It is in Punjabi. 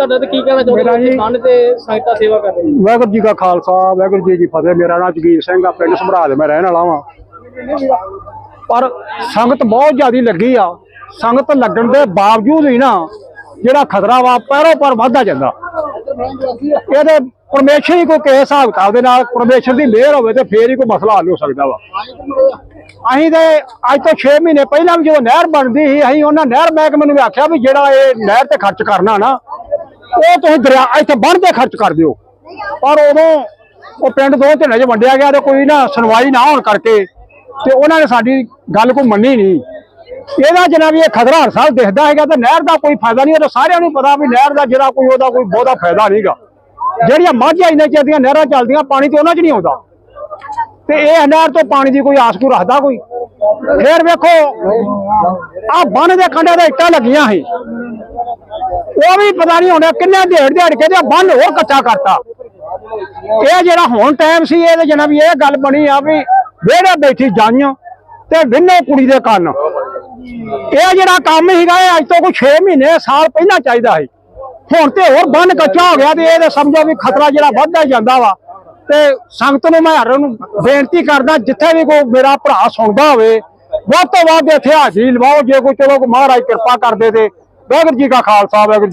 ਤੁਹਾਡਾ ਤੇ ਕੀ ਕਹਿਣਾ ਚਾਹੁੰਦੇ ਮੇਰਾ ਹੋ ਜੀ- ਬੰਨ ਤੇ ਸੰਗਤਾਂ ਸੇਵਾ ਕਰ ਰਹੇ ਜੀ ਵਾਹਿਗੁਰੂ ਜੀ ਕਾ ਖਾਲਸਾ ਵਾਹਿਗੁਰੂ ਜੀ ਕੀ ਫਤਿਹ। ਮੇਰਾ ਨਾਮ ਜਗੀਰ ਸਿੰਘ ਆ ਪਿੰਡ ਸਮਰਾਜ ਮੈਂ ਰਹਿਣ ਵਾਲਾ ਵਾਂ। ਪਰ ਸੰਗਤ ਬਹੁਤ ਜ਼ਿਆਦੀ ਲੱਗੀ ਆ। ਸੰਗਤ ਲੱਗਣ ਦੇ ਬਾਵਜੂਦ ਹੀ ਨਾ ਜਿਹੜਾ ਖਤਰਾ ਵਾ ਪੈਰੋਂ ਪਰ ਵੱਧਦਾ ਜਾਂਦਾ। ਇਹਦੇ ਪਰਮੇਸ਼ਰ ਹੀ ਕੋਈ ਕਿਸੇ ਹਿਸਾਬ ਕਿਤਾਬ ਦੇ ਨਾਲ ਪਰਮੇਸ਼ਰ ਦੀ ਮਿਹਰ ਹੋਵੇ ਤੇ ਫੇਰ ਹੀ ਕੋਈ ਮਸਲਾ ਹੱਲ ਹੋ ਸਕਦਾ ਵਾ। ਅਸੀਂ ਤੇ ਅੱਜ ਤੋਂ 6 ਮਹੀਨੇ ਪਹਿਲਾਂ ਵੀ ਜਦੋਂ ਨਹਿਰ ਬਣਦੀ ਸੀ ਅਸੀਂ ਉਹਨਾਂ ਨਹਿਰ ਮਹਿਕਮੇ ਨੂੰ ਵੀ ਆਖਿਆ ਵੀ ਜਿਹੜਾ ਇਹ ਨਹਿਰ ਤੇ ਖਰਚ ਕਰਨਾ ਨਾ ਉਹ ਤੁਸੀਂ ਦਰਿਆ ਇੱਥੇ ਬੰਨ ਤੇ ਖਰਚ ਕਰ ਦਿਓ। ਪਰ ਉਦੋਂ ਉਹ ਪਿੰਡ ਦੋ ਝੰਡੇ 'ਚ ਵੰਡਿਆ ਗਿਆ ਤੇ ਕੋਈ ਨਾ ਸੁਣਵਾਈ ਨਾ ਹੋਣ ਕਰਕੇ ਤੇ ਉਹਨਾਂ ਨੇ ਸਾਡੀ ਗੱਲ ਕੋਈ ਮੰਨੀ ਨਹੀਂ। ਇਹਦਾ ਜਨਾਬ ਇਹ ਖਤਰਾ ਹਰ ਸਾਲ ਦਿਖਦਾ ਹੈਗਾ ਤੇ ਨਹਿਰ ਦਾ ਕੋਈ ਫਾਇਦਾ ਨਹੀਂ ਉਹ ਸਾਰਿਆਂ ਨੂੰ ਪਤਾ ਵੀ ਨਹਿਰ ਦਾ ਜਿਹੜਾ ਕੋਈ ਉਹਦਾ ਕੋਈ ਬਹੁਤਾ ਫਾਇਦਾ ਨਹੀਂਗਾ ਜਿਹੜੀਆਂ ਮਾਝਾਂ ਇੰਨੇ ਚਿਰ ਦੀਆਂ ਨਹਿਰਾਂ ਚੱਲਦੀਆਂ, ਪਾਣੀ ਤੇ ਉਹਨਾਂ 'ਚ ਨਹੀਂ ਆਉਂਦਾ। ਤੇ ਇਹ ਨਹਿਰ ਤੋਂ ਪਾਣੀ ਦੀ ਕੋਈ ਆਸ ਕੋਈ ਰੱਖਦਾ ਕੋਈ? ਫੇਰ ਵੇਖੋ ਆ ਬੰਨ ਦੇ ਕੰਢੇ ਤੇ ਇੱਟਾਂ ਲੱਗੀਆਂ ਸੀ। ਉਹ ਵੀ ਪਤਾ ਨਹੀਂ ਹੋਣਾ ਕਿੰਨੇ ਢੇੜ ਢੇੜ ਕੇ ਤੇ ਬੰਨ ਹੋਰ ਕੱਚਾ ਕਰਤਾ। ਇਹ ਜਿਹੜਾ ਹੁਣ ਟਾਈਮ ਸੀ ਇਹਦੇ ਵੀ ਇਹ ਗੱਲ ਬਣੀ ਆ ਵੀ ਵਿਹੜੇ ਬੈਠੀ ਜੰਨ ਤੇ ਵਿੰਨੇ ਕੁੜੀ ਦੇ ਕੰਨ। ਇਹ ਜਿਹੜਾ ਕੰਮ ਸੀਗਾ, ਇਹ ਅੱਜ ਤੋਂ ਕੋਈ 6 ਮਹੀਨੇ, ਸਾਲ ਪਹਿਲਾਂ ਚਾਹੀਦਾ ਸੀ। ਹੁਣ ਤੇ ਹੋਰ ਬੰਨ ਕੱਚਾ ਹੋ ਗਿਆ ਤੇ ਇਹ ਤਾਂ ਸਮਝੋ ਵੀ ਖਤਰਾ ਜਿਹੜਾ ਵੱਧਦਾ ਜਾਂਦਾ ਵਾ। ਤੇ ਸੰਗਤ ਨੂੰ ਮੈਂ ਹਰ ਨੂੰ ਬੇਨਤੀ ਕਰਦਾ, ਜਿੱਥੇ ਵੀ ਕੋਈ ਮੇਰਾ ਭਰਾ ਸੁਣਦਾ ਹੋਵੇ, ਵੱਧ ਤੋਂ ਵੱਧ ਇੱਥੇ ਹਾਜ਼ਰੀ ਲਵਾਓ। ਜੇ ਕੋਈ, ਚਲੋ, ਮਹਾਰਾਜ ਕਿਰਪਾ ਕਰਦੇ ਤੇ। ਵਾਹਿਗੁਰੂ ਜੀ ਕਾ ਖਾਲਸਾ, ਵਾਹਿਗੁਰੂ ਜੀ